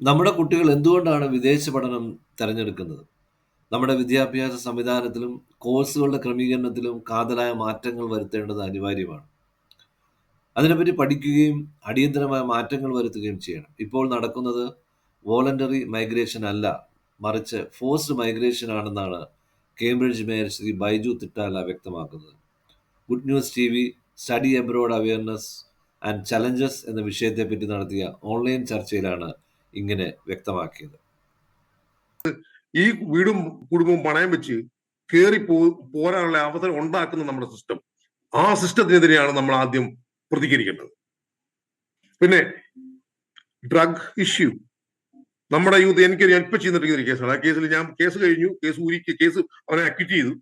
നമ്മുടെ കുട്ടികൾ എന്തുകൊണ്ടാണ് വിദേശ പഠനം തിരഞ്ഞെടുക്കുന്നത്? നമ്മുടെ വിദ്യാഭ്യാസ സംവിധാനത്തിലും കോഴ്സുകളുടെ ക്രമീകരണത്തിലും കാതലായ മാറ്റങ്ങൾ വരുത്തേണ്ടത് അനിവാര്യമാണ്. അതിനെപ്പറ്റി പഠിക്കുകയും അടിയന്തരമായ മാറ്റങ്ങൾ വരുത്തുകയും ചെയ്യണം. ഇപ്പോൾ നടക്കുന്നത് വോളണ്ടറി മൈഗ്രേഷൻ അല്ല, മറിച്ച് ഫോഴ്സ്ഡ് മൈഗ്രേഷൻ ആണെന്നാണ് കേംബ്രിഡ്ജ് മേയർ ശ്രീ ബൈജു തിട്ടാല വ്യക്തമാക്കുന്നത്. Good news T V study abroad awareness and challenges എന്ന വിഷയത്തെപ്പറ്റി നടത്തിയ ഓൺലൈൻ ചർച്ചയിലാണ് ഇങ്ങനെ വ്യക്തമാക്കിയത്. ഈ വീടും കുടുംബവും പണയം വെച്ച് കയറി പോ പോരാനുള്ള അവസരം ഉണ്ടാക്കുന്ന നമ്മുടെ സിസ്റ്റം ആ സിസ്റ്റത്തിനെതിരെയാണ് നമ്മൾ ആദ്യം പ്രതികരിക്കേണ്ടത്. പിന്നെ ഡ്രഗ് ഇഷ്യൂ നമ്മുടെ യൂത്ത് എനിക്ക് ഇപ്പൊ ചെയ്തിട്ടിരിക്കുന്ന ഒരു കേസാണ്. ആ കേസിൽ ഞാൻ കേസ് കഴിഞ്ഞു. കേസ് ഊരിക്ക് കേസ് അവനെ അക്വിറ്റ് ചെയ്തു.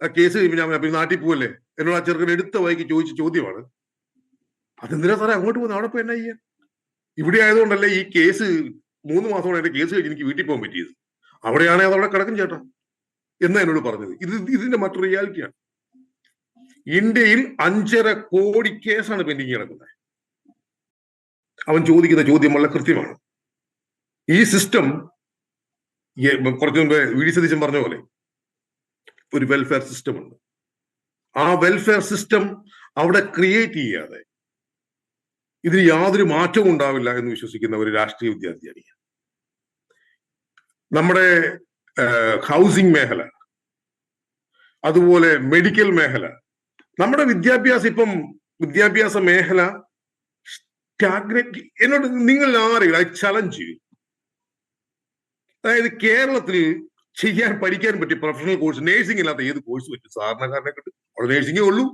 ആ കേസ് കഴിയുമ്പോൾ ഞാൻ പിന്നെ നാട്ടിൽ പോവല്ലേ? എന്നോട് ആ ചെറുക്കൻ എടുത്ത വൈകി ചോദിച്ച ചോദ്യമാണ്. അതെന്തിനാ സാറേ അങ്ങോട്ട് പോകുന്നത് അവിടെ പോയി എന്നാ ചെയ്യാൻ ഇവിടെ ആയതുകൊണ്ടല്ലേ ഈ കേസ് മൂന്ന് മാസമാണ് എന്റെ കേസ് കഴിഞ്ഞ് എനിക്ക് വീട്ടിൽ പോകാൻ പറ്റിയത്. അവിടെയാണെ അതവിടെ കിടക്കും ചേട്ടാ. എന്ന് എന്നോട് പറഞ്ഞത്? ഇത് ഇതിന്റെ മറ്റൊരു റിയാലിറ്റിയാണ്. ഇന്ത്യയിൽ അഞ്ചര കോടി കേസാണ് പെൻഡിങ് കിടക്കുന്നത്. അവൻ ചോദിക്കുന്ന ചോദ്യം വളരെ കൃത്യമാണ്. ഈ സിസ്റ്റം കുറച്ചു മുമ്പ് വി ഡി സതീശൻ പറഞ്ഞ പോലെ ഒരു വെൽഫെയർ സിസ്റ്റം ഉണ്ട്. ആ വെൽഫെയർ സിസ്റ്റം അവിടെ ക്രിയേറ്റ് ചെയ്യാതെ ഇതിന് യാതൊരു മാറ്റവും ഉണ്ടാവില്ല എന്ന് വിശ്വസിക്കുന്ന ഒരു രാഷ്ട്രീയ വിദ്യാർത്ഥിയാണ് നമ്മുടെ ഹൗസിംഗ് മേഖല അതുപോലെ മെഡിക്കൽ മേഖല. നമ്മുടെ വിദ്യാഭ്യാസം ഇപ്പം വിദ്യാഭ്യാസ മേഖല എന്നോട് നിങ്ങൾ ആരെങ്കിലും അത് ചലഞ്ച് അതായത് കേരളത്തിൽ ചെയ്യാൻ പഠിക്കാൻ പറ്റിയ പ്രൊഫഷണൽ കോഴ്സ് നേഴ്സിംഗ് ഇല്ലാത്ത ഏത് കോഴ്സ് പറ്റും? സാധാരണക്കാരനെ കിട്ടും അവിടെ നേഴ്സിംഗേ ഉള്ളൂ.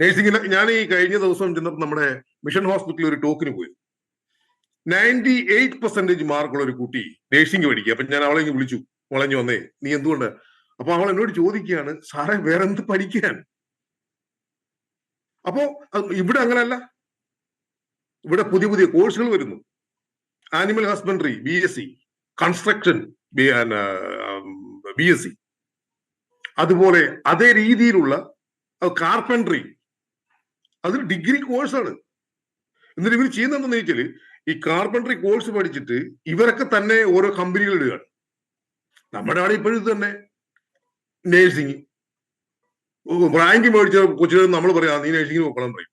നേഴ്സിംഗിൽ ഞാൻ ഈ കഴിഞ്ഞ ദിവസം ചെന്നപ്പോൾ നമ്മുടെ മിഷൻ ഹോസ്പിറ്റലിൽ ഒരു ടോക്കിന് പോയി. നയന്റി എയ്റ്റ് പെർസെന്റേജ് മാർക്കുള്ള ഒരു കുട്ടി നഴ്സിംഗ് പഠിക്കുക. അപ്പൊ ഞാൻ അവളെ വിളിച്ചു. വളഞ്ഞു വന്നേ. നീ എന്തുകൊണ്ട്? അപ്പൊ അവൾ എന്നോട് ചോദിക്കുകയാണ് സാറേ വേറെ എന്ത് പഠിക്കാൻ? അപ്പോ ഇവിടെ അങ്ങനല്ല. ഇവിടെ പുതിയ പുതിയ കോഴ്സുകൾ വരുന്നു. Animal husbandry B S C construction B S C അതുപോലെ അതേ രീതിയിലുള്ള കാർപ്പൻട്രി അതൊരു ഡിഗ്രി കോഴ്സാണ് എന്നിട്ട് ഇവർ ചെയ്യുന്നതെന്ന് വെച്ചാൽ ഈ കാർപ്പൻട്രി കോഴ്സ് പഠിച്ചിട്ട് ഇവരൊക്കെ തന്നെ ഓരോ കമ്പനികൾ ഇടുകയാണ്. നമ്മുടെ അവിടെ ഇപ്പോഴും തന്നെ. നേഴ്സിംഗ് റാങ്ക് മേടിച്ച കൊച്ചുകൾ നമ്മൾ പറയാം നീ നേഴ്സിംഗിന് പോകണം പറയും.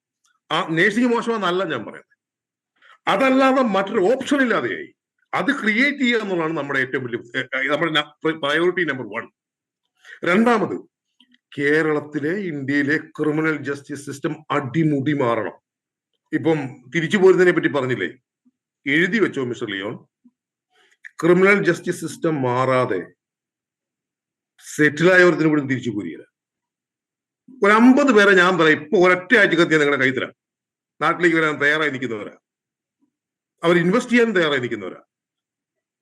ആ നേഴ്സിംഗ് മോശമാണെന്നല്ല ഞാൻ പറയുന്നത്. അതല്ലാതെ മറ്റൊരു ഓപ്ഷൻ ഇല്ലാതെയായി. അത് ക്രിയേറ്റ് ചെയ്യുക എന്നുള്ളതാണ് നമ്മുടെ ഏറ്റവും വലിയ നമ്മുടെ പ്രയോറിറ്റി നമ്പർ വൺ രണ്ടാമത് കേരളത്തിലെ ഇന്ത്യയിലെ ക്രിമിനൽ ജസ്റ്റിസ് സിസ്റ്റം അടിമുടി മാറണം. ഇപ്പം തിരിച്ചു പോരുന്നതിനെ പറ്റി പറഞ്ഞില്ലേ? എഴുതി വെച്ചോ mister Leon. Criminal justice system മാറാതെ സെറ്റിലായവർത്തിന് കൂടി തിരിച്ചു പോരുകയില്ല ഒരു അമ്പത് പേരെ ഞാൻ പറയാം ഇപ്പൊ ഒരൊറ്റ ആഴ്ച കത്തിയാൽ നിങ്ങളുടെ കൈ തരാം. നാട്ടിലേക്ക് വരാൻ തയ്യാറായി നിൽക്കുന്നവരാ. അവർ ഇൻവെസ്റ്റ് ചെയ്യാൻ തയ്യാറായി നിൽക്കുന്നവരാ.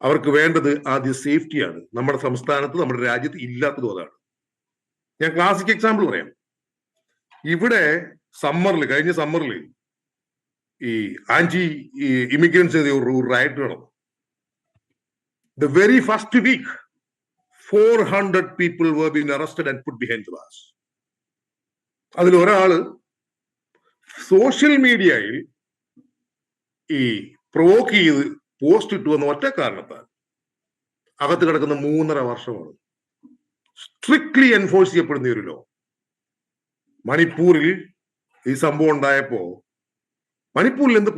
അവർക്ക് വേണ്ടത് ആദ്യം സേഫ്റ്റിയാണ് നമ്മുടെ സംസ്ഥാനത്ത് നമ്മുടെ രാജ്യത്ത് ഇല്ലാത്തതും അതാണ്. ഞാൻ ക്ലാസിക് എക്സാമ്പിൾ പറയാം. ഇവിടെ സമ്മറിൽ കഴിഞ്ഞ സമ്മറിൽ ഈ ആന്റി ഈ ഇമിഗ്രൻസ് ഒരു റൈറ്റ് നടന്നു. The very first week four hundred people were been arrested and put behind bars അതിൽ ഒരാൾ സോഷ്യൽ മീഡിയയിൽ ഈ പ്രൊവോക്ക് ചെയ്ത് പോസ്റ്റ് ഇട്ടു എന്ന ഒറ്റ കാരണത്താൽ അകത്ത് കിടക്കുന്ന മൂന്നര വർഷമാണ് സ്ട്രിക്ട്ലി എൻഫോഴ്സ് ചെയ്യപ്പെടുന്ന ഒരു ലോ മണിപ്പൂരിൽ ഈ സംഭവം ഉണ്ടായപ്പോ മണിപ്പൂരിൽ എന്ത്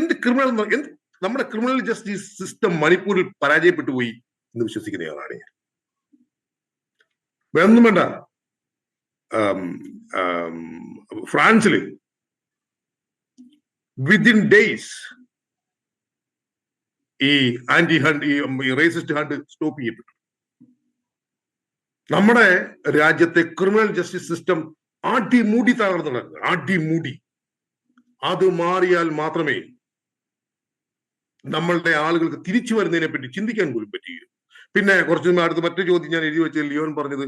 എന്ത് ക്രിമിനൽ എന്ത് നമ്മുടെ ക്രിമിനൽ ജസ്റ്റിസ് സിസ്റ്റം മണിപ്പൂരിൽ പരാജയപ്പെട്ടു പോയി എന്ന് വിശ്വസിക്കുന്നയാളാണ് ഞാൻ. വേറൊന്നും വേണ്ട. ഫ്രാൻസിൽ വിതിൻ ഡേയ്സ് ഈ ആന്റി ഹണ്ട് ഈ റേസിസ്റ്റ് ഹണ്ട് സ്റ്റോപ്പ് ചെയ്യപ്പെട്ടു. നമ്മുടെ രാജ്യത്തെ ക്രിമിനൽ ജസ്റ്റിസ് സിസ്റ്റം അടിമൂടി തകർന്നു നടക്കുക അടിമുടി. അത് മാറിയാൽ മാത്രമേ നമ്മളുടെ ആളുകൾക്ക് തിരിച്ചു വരുന്നതിനെ പറ്റി ചിന്തിക്കാൻ പോലും പറ്റുകയുള്ളൂ. പിന്നെ കുറച്ച് അടുത്ത് മറ്റു ചോദ്യം ഞാൻ എഴുതി വെച്ച ലിയോൺ പറഞ്ഞത്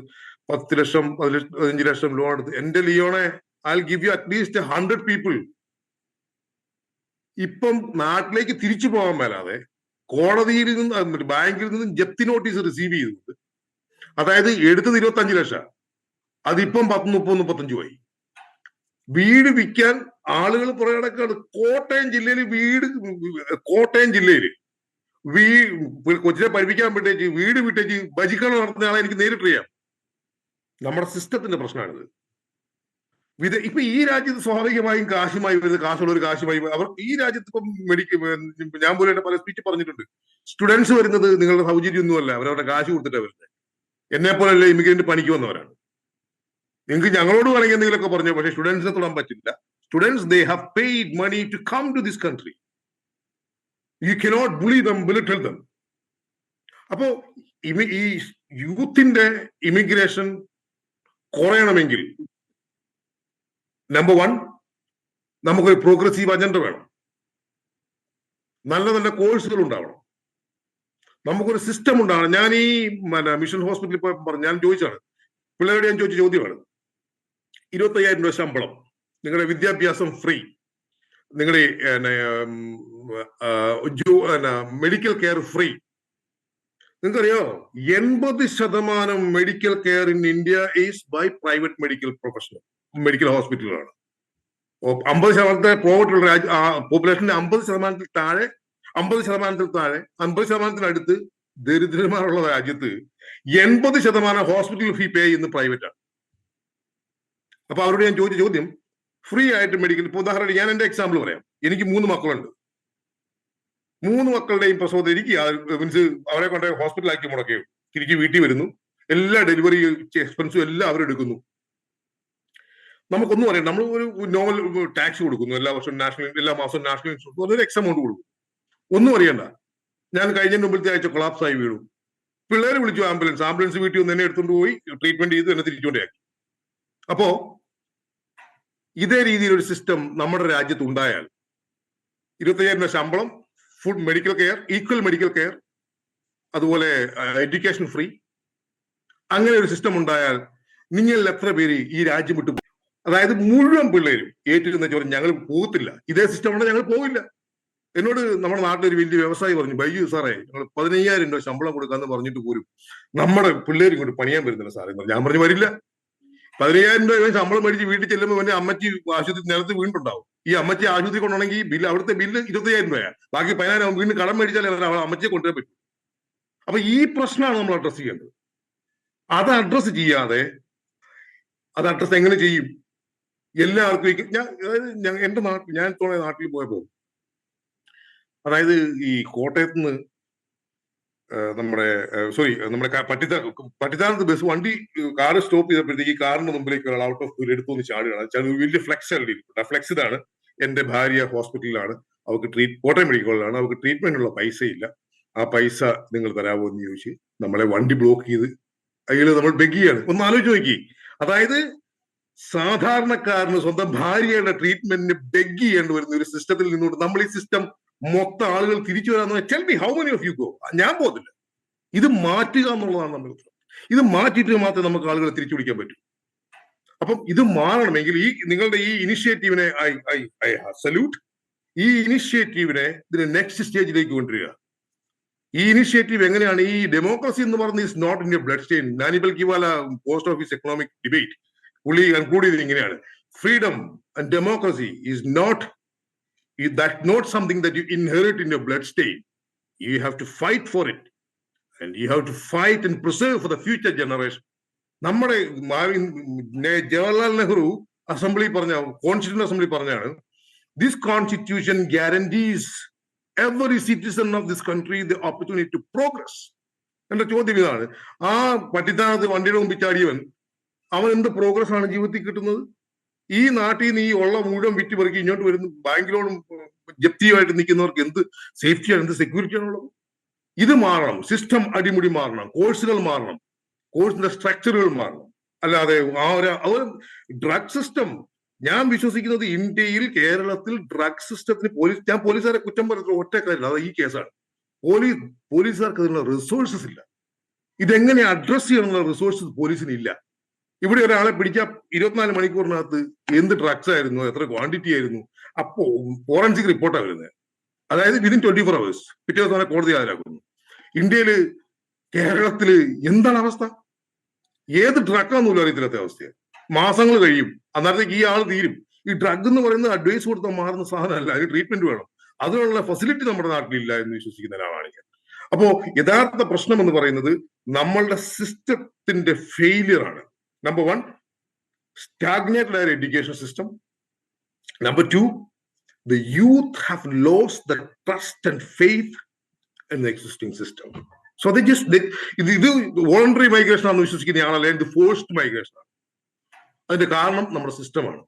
പത്ത് ലക്ഷം പതിനഞ്ച് ലക്ഷം ലോൺ എടുത്ത്. എന്റെ ലിയോണെ I give you at least hundred people ഇപ്പം നാട്ടിലേക്ക് തിരിച്ചു പോകാൻ മേലാതെ കോടതിയിൽ നിന്ന് ബാങ്കിൽ നിന്നും ജപ്തി നോട്ടീസ് റിസീവ് ചെയ്തത് അതായത് എടുത്തത് ഇരുപത്തി അഞ്ച് ലക്ഷം. അതിപ്പം പത്ത് മുപ്പത് മുപ്പത്തഞ്ച് ആയി വീട് വിൽക്കാൻ ആളുകൾ കുറെ കിടക്കാണ് കോട്ടയം ജില്ലയിൽ വീട് കോട്ടയം ജില്ലയിൽ വീ കൊച്ചിനെ പഠിപ്പിക്കാൻ വിട്ടേച്ച് വീട് വിട്ടേച്ച് ഭജിക്കണം നടത്തുന്ന ആളെ എനിക്ക് നേരിട്ടറിയാം നമ്മുടെ സിസ്റ്റത്തിന്റെ പ്രശ്നമാണിത്. വിദ ഇപ്പൊ ഈ രാജ്യത്ത് സ്വാഭാവികമായും കാശുമായി വരുന്നത് കാശുള്ളവർ കാശുമായി അവർ ഈ രാജ്യത്ത് ഇപ്പം മെഡിക്കൽ ഞാൻ പോലും പല സ്പീച്ച് പറഞ്ഞിട്ടുണ്ട്. സ്റ്റുഡൻസ് വരുന്നത് നിങ്ങളുടെ സൗകര്യമൊന്നുമല്ല അവരവരുടെ കാശ് കൊടുത്തിട്ടാണ് വരുന്നത് എന്നെ പോലെയല്ല ഇമിഗ്രന്റ് പണിക്ക് വന്നവരാണ്. നിങ്ങൾക്ക് ഞങ്ങളോട് വേണമെങ്കിൽ എന്തെങ്കിലുമൊക്കെ പറഞ്ഞു പക്ഷേ സ്റ്റുഡൻസിനെ തൊടാൻ പറ്റില്ല. Students they have paid money to come to this country you cannot bully them belittle them അപ്പോ ഈ യൂത്തിന്റെ ഇമിഗ്രേഷൻ കുറയണമെങ്കിൽ നമ്പർ വൺ നമുക്കൊരു പ്രോഗ്രസീവ് അജണ്ട വേണം. നല്ല നല്ല കോഴ്സുകൾ ഉണ്ടാവണം. നമുക്കൊരു സിസ്റ്റം ഉണ്ടാണ് ഞാൻ ഈ പിന്നെ മിഷൻ ഹോസ്പിറ്റലിൽ പോയപ്പോൾ പറഞ്ഞു ഞാൻ ചോദിച്ചാണ് പിള്ളേരോട് ഞാൻ ചോദിച്ച ചോദ്യമാണ്. ഇരുപത്തയ്യായിരം രൂപ ശമ്പളം. നിങ്ങളുടെ വിദ്യാഭ്യാസം ഫ്രീ നിങ്ങളുടെ മെഡിക്കൽ കെയർ ഫ്രീ നിങ്ങൾക്കറിയോ? എൺപത് ശതമാനം medical care in India is by private medical professional medical ഹോസ്പിറ്റലുകളാണ് അമ്പത് ശതമാനത്തെ പ്രോഫിറ്റുള്ള രാജ്യ പോപ്പുലേഷന്റെ അമ്പത് ശതമാനത്തിൽ താഴെ അമ്പത് ശതമാനത്തിൽ താഴെ അമ്പത് ശതമാനത്തിനടുത്ത് ദരിദ്രന്മാരുള്ള രാജ്യത്ത് എൺപത് ശതമാനം ഹോസ്പിറ്റൽ ഫീ പേ ചെയ്യുന്നത് പ്രൈവറ്റ് ആണ്. അപ്പൊ അവരോട് ഞാൻ ചോദിച്ച ചോദ്യം ഫ്രീ ആയിട്ട് മെഡിക്കൽ ഇപ്പൊ ഉദാഹരണം ഞാൻ എന്റെ എക്സാമ്പിൾ പറയാം. എനിക്ക് മൂന്ന് മക്കളുണ്ട്. മൂന്ന് മക്കളുടെയും പ്രസവത്തിൽ എനിക്ക് മീൻസ് അവരെ കൊണ്ട് ഹോസ്പിറ്റലാക്കി മുടക്കുകയും തിരിച്ച് വീട്ടിൽ വരുന്നു. എല്ലാ ഡെലിവറി എക്സ്പെൻസും എല്ലാം അവരെടുക്കുന്നു നമുക്കൊന്നും അറിയാം നമ്മൾ ഒരു നോർമൽ ടാക്സ് കൊടുക്കുന്നു. എല്ലാ വർഷവും നാഷണൽ എല്ലാ മാസവും നാഷണൽ ഇൻഷുറൻസ് ഒരു എക്സ് എമൗണ്ട് കൊടുക്കും ഒന്നും അറിയണ്ട. ഞാൻ കഴിഞ്ഞ മുമ്പിലത്തെ ആഴ്ച കൊളാപ്സ് ആയി വീണു. പിള്ളേരെ വിളിച്ചു ആംബുലൻസ് ആംബുലൻസ് വീട്ടിൽ നിന്ന് എന്നെ എടുത്തുകൊണ്ട് പോയി ട്രീറ്റ്മെന്റ് ചെയ്ത് എന്നെ തിരിച്ചുകൊണ്ടേയാക്കി അപ്പോ ഇതേ രീതിയിൽ ഒരു സിസ്റ്റം നമ്മുടെ രാജ്യത്ത് ഉണ്ടായാൽ ഇരുപത്തയ്യായിരം രൂപ ശമ്പളം food medical care equal medical care അതുപോലെ എഡ്യൂക്കേഷൻ ഫ്രീ അങ്ങനെ ഒരു സിസ്റ്റം ഉണ്ടായാൽ നിങ്ങളിൽ എത്ര പേര് ഈ രാജ്യം വിട്ടു അതായത് മുഴുവൻ പിള്ളേരും ഏറ്റിരുന്ന ചോദ്യം ഞങ്ങൾ പോകത്തില്ല. ഇതേ സിസ്റ്റം ഉണ്ടെങ്കിൽ ഞങ്ങൾ പോകില്ല എന്നോട് നമ്മുടെ നാട്ടിൽ ഒരു വലിയ വ്യവസായി പറഞ്ഞു ബൈജു സാറേ ഞങ്ങൾ പതിനയ്യായിരം രൂപ ശമ്പളം കൊടുക്കാന്ന് പറഞ്ഞിട്ട് പോലും നമ്മുടെ പിള്ളേർ ഇങ്ങോട്ട് പണിയാൻ വരുന്നില്ല സാറേ. ഞാൻ പറഞ്ഞു വരില്ല. പതിനയ്യായിരം രൂപ ശമ്പളം മേടിച്ച് വീട്ടിൽ ചെല്ലുമ്പോൾ എന്റെ അമ്മച്ചി ആശുപത്രി നിലത്ത് വീണ്ടുണ്ടാവും ഈ അമ്മച്ചി ആശുപത്രി കൊണ്ടുണ്ടെങ്കിൽ ബില്ല് അവിടുത്തെ ബില്ല് ഇരുപത്തയ്യായിരം രൂപയാണ് ബാക്കി പതിനായിരം വീണ്ടും കടം മേടിച്ചാലേ അവർ അമ്മച്ചിയെ കൊണ്ടുവരാൻ പറ്റും. അപ്പൊ ഈ പ്രശ്നമാണ് നമ്മൾ അഡ്രസ് ചെയ്യേണ്ടത്. അത് അഡ്രസ് ചെയ്യാതെ അത് അഡ്രസ് എങ്ങനെ ചെയ്യും? എല്ലാവർക്കും ഞാൻ എന്റെ നാട്ടിൽ ഞാൻ തോന്നിയ നാട്ടിൽ പോയപ്പോ അതായത് ഈ കോട്ടയത്ത് നിന്ന് നമ്മുടെ സോറി നമ്മുടെ പട്ടിത്ത പട്ടിത്താനത്ത് ബസ് വണ്ടി കാർ സ്റ്റോപ്പ് ചെയ്തപ്പോഴത്തേക്ക് കാറിന്റെ മുമ്പിലേക്ക് ഒരാൾ ഔട്ട് ഓഫ് എടുത്തൊന്ന് ചാടുകയാണ് അത് ചാടി ഒരു വലിയ ഫ്ലെക്സ് എഴുതിയിട്ടുണ്ട് ഫ്ലെക്സ് ഇതാണ്. എന്റെ ഭാര്യ ഹോസ്പിറ്റലിലാണ് അവർക്ക് ട്രീറ്റ് കോട്ടയം മെഡിക്കൽ കോളേജിലാണ് അവർക്ക് ട്രീറ്റ്മെന്റിനുള്ള പൈസ ഇല്ല ആ പൈസ നിങ്ങൾ തരാമോ എന്ന് ചോദിച്ച് നമ്മളെ വണ്ടി ബ്ലോക്ക് ചെയ്ത് അതിൽ നമ്മൾ ബെഗിയാണ് ഒന്ന് ആലോചിച്ച് നോക്കി. അതായത് സാധാരണക്കാരന് സ്വന്തം ഭാര്യയുടെ ട്രീറ്റ്മെന്റിന് ബെഗ് ചെയ്യേണ്ടി വരുന്ന ഒരു സിസ്റ്റത്തിൽ നിന്നുകൊണ്ട് നമ്മൾ ഈ സിസ്റ്റം മൊത്തം ആളുകൾ തിരിച്ചു വരാന്ന് tell me how many of you go ഞാൻ പോകത്തില്ല. ഇത് മാറ്റുക എന്നുള്ളതാണ് നമ്മൾ. ഇത് മാറ്റിയിട്ട് മാത്രമേ നമുക്ക് ആളുകളെ തിരിച്ചു പിടിക്കാൻ പറ്റൂ. അപ്പം ഇത് മാറണമെങ്കിൽ ഈ നിങ്ങളുടെ ഈ ഇനിഷ്യേറ്റീവിനെ ഐ ഐ ഐ സല്യൂട്ട് ഈ ഇനിഷ്യേറ്റീവിനെ ഇതിന്റെ നെക്സ്റ്റ് സ്റ്റേജിലേക്ക് കൊണ്ടുവരിക. ഈ ഇനിഷ്യേറ്റീവ് എങ്ങനെയാണ്? ഈ ഡെമോക്രസി എന്ന് പറയുന്നത് is not in your blood stain നാനിബൽ Palkhivala post office economic debate പുള്ളി കൺക്ലൂഡ് ചെയ്തത് ഇങ്ങനെയാണ്. Freedom and democracy is not that not something that you inherit in your blood stain you have to fight for it and you have to fight and preserve for the future generation നമ്മുടെ മാ- നെ- Jawaharlal Nehru assembly പറഞ്ഞ constitution assembly പറഞ്ഞാണ് this constitution guarantees every citizen of this country the opportunity to progress എന്റെ ചോദ്യം ഇതാണ്. ആ പട്ടിത്താനത്ത് വണ്ടിയുടെ മുമ്പിൽ ചാടിയവൻ അവൻ എന്ത് പ്രോഗ്രസ് ആണ് ജീവിതത്തിൽ കിട്ടുന്നത്? ഈ നാട്ടിൽ നിന്ന് ഈ ഉള്ള മുഴുവൻ വിറ്റ് പെറുക്കി ഇങ്ങോട്ട് വരുന്ന ബാങ്കിലോടും ജപ്തിയുമായിട്ട് നിൽക്കുന്നവർക്ക് എന്ത് സേഫ്റ്റിയാണ് എന്ത് സെക്യൂരിറ്റിയാണ് ഉള്ളത് ഇത് മാറണം സിസ്റ്റം അടിമുടി മാറണം കോഴ്സുകൾ മാറണം കോഴ്സിന്റെ സ്ട്രക്ചറുകൾ മാറണം. അല്ലാതെ ആ ഒരു ഡ്രഗ് സിസ്റ്റം ഞാൻ വിശ്വസിക്കുന്നത് ഇന്ത്യയിൽ കേരളത്തിൽ ഡ്രഗ് സിസ്റ്റത്തിന് പോലീസ് ഞാൻ പോലീസുകാരെ കുറ്റം പറഞ്ഞ ഒറ്റ കാര്യമില്ല അത് ഈ കേസാണ്. പോലീസ് പോലീസുകാർക്ക് അതിനുള്ള റിസോഴ്സസ് ഇല്ല. ഇതെങ്ങനെ അഡ്രസ് ചെയ്യണമെന്നുള്ള റിസോഴ്സസ് പോലീസിന് ഇല്ല ഇവിടെ ഒരാളെ പിടിക്കാൻ ഇരുപത്തിനാല് മണിക്കൂറിനകത്ത് എന്ത് ഡ്രഗ്സ് ആയിരുന്നു എത്ര ക്വാണ്ടിറ്റി ആയിരുന്നു അപ്പോ ഫോറൻസിക് റിപ്പോർട്ടാണ് വരുന്നത് അതായത് വിതിൻ ട്വന്റി ഫോർ അവേഴ്സ് പിറ്റേ ദിവസം കോടതി ഹാജരാക്കുന്നു. ഇന്ത്യയിൽ കേരളത്തിൽ എന്താണ് അവസ്ഥ? ഏത് ഡ്രഗാന്നൂലും അറിയത്തില്ലാത്ത അവസ്ഥയാണ് മാസങ്ങൾ കഴിയും അന്നേരത്തേക്ക് ഈ ആൾ തീരും. ഈ ഡ്രഗ് എന്ന് പറയുന്നത് അഡ്വൈസ് കൊടുത്താൽ മാറുന്ന സാധനമല്ല അതിന് ട്രീറ്റ്മെന്റ് വേണം. അതിനുള്ള ഫെസിലിറ്റി നമ്മുടെ നാട്ടിലില്ല എന്ന് വിശ്വസിക്കുന്ന ഒരാളാണ് ഞാൻ. അപ്പോ യഥാർത്ഥ പ്രശ്നം എന്ന് പറയുന്നത് നമ്മളുടെ സിസ്റ്റത്തിന്റെ ഫെയിലിയർ ആണ്. നമ്പർ വൺ സ്റ്റാഗ്നേറ്റഡ് ആയ education system number two the youth have lost the trust and faith in the existing system so അത് ജസ്റ്റ് ഇത് ഇത് വോളണ്ടറി മൈഗ്രേഷൻ ആണെന്ന് വിശ്വസിക്കുന്ന ആളല്ല ഇത് ഫോഴ്സ്ഡ് മൈഗ്രേഷൻ ആണ് അതിന്റെ കാരണം നമ്മുടെ സിസ്റ്റമാണ്